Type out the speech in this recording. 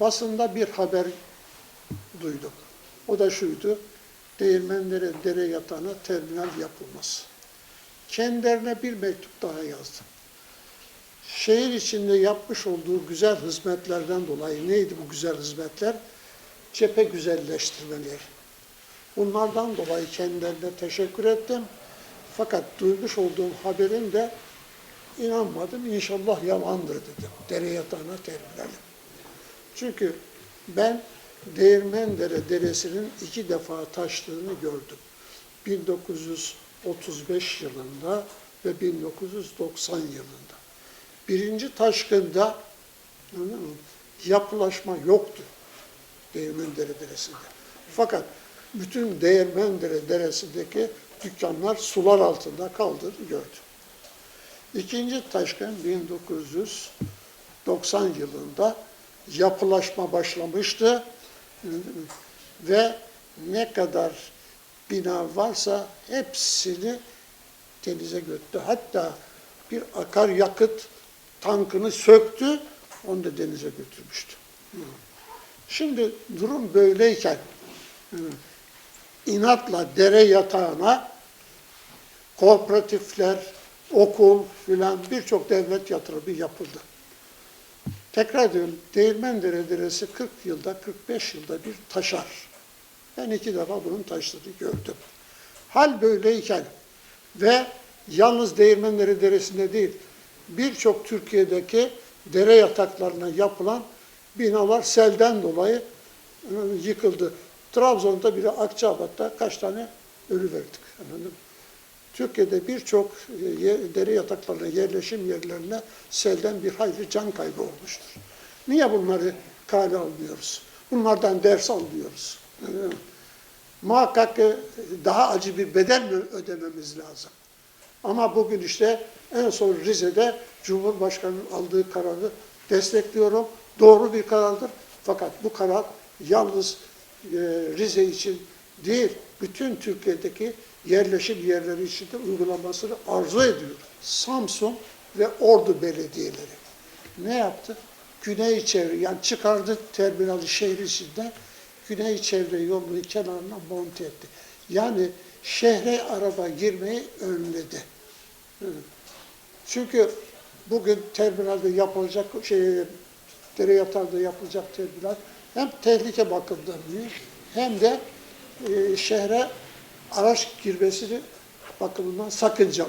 basında bir haber duydum. O da şuydu, Değirmenlere dere yatağına terminal yapılmaz. Kendilerine bir mektup daha yazdım. Şehir içinde yapmış olduğu güzel hizmetlerden dolayı neydi bu güzel hizmetler? Cephe güzelleştirmeleri. Bunlardan dolayı kendilerine teşekkür ettim. Fakat duymuş olduğum haberin de inanmadım. İnşallah yalandır dedim. Dere yatağına terminali. Çünkü ben Değirmendere Deresi'nin iki defa taştığını gördüm. 1935 yılında ve 1990 yılında. Birinci taşkında yapılaşma yoktu Değirmendere Deresi'nde. Fakat bütün Değirmendere Deresi'ndeki dükkanlar sular altında kaldığını gördüm. İkinci taşkın 1990 yılında yapılaşma başlamıştı ve ne kadar bina varsa hepsini denize götürdü. Hatta bir akaryakıt tankını söktü, onu da denize götürmüştü. Şimdi durum böyleyken inatla dere yatağına kooperatifler, okul filan birçok devlet yatırımı yapıldı. Tekrar diyorum, Değirmendere Deresi 40 yılda, 45 yılda bir taşar. Ben iki defa bunun taştığını gördüm. Hal böyleyken ve yalnız Değirmendere Deresi'nde değil, birçok Türkiye'deki dere yataklarına yapılan binalar selden dolayı e, yıkıldı. Trabzon'da bile Akçabat'ta kaç tane ölü verdik. Mı? Türkiye'de birçok e, dere yataklarına, yerleşim yerlerine selden bir hayli can kaybı olmuştur. Niye bunları kale almıyoruz? Bunlardan ders almıyoruz. Ee, Muhakkak ki daha acı bir bedel mi ödememiz lazım? Ama bugün işte en son Rize'de Cumhurbaşkanı'nın aldığı kararı destekliyorum. Doğru bir karardır. Fakat bu karar yalnız e, Rize için değil, bütün Türkiye'deki yerleşim yerleri için de uygulamasını arzu ediyor. Samsun ve Ordu belediyeleri ne yaptı? Güney çevre, yani çıkardı terminali şehir içinde, güney çevre yolunun kenarına monte etti. Yani şehre araba girmeyi önledi. Çünkü bugün terminalde yapılacak şey, dere yatağında yapılacak terminal hem tehlike bakımından büyük hem de e, şehre araç girmesini bakımından sakıncalı.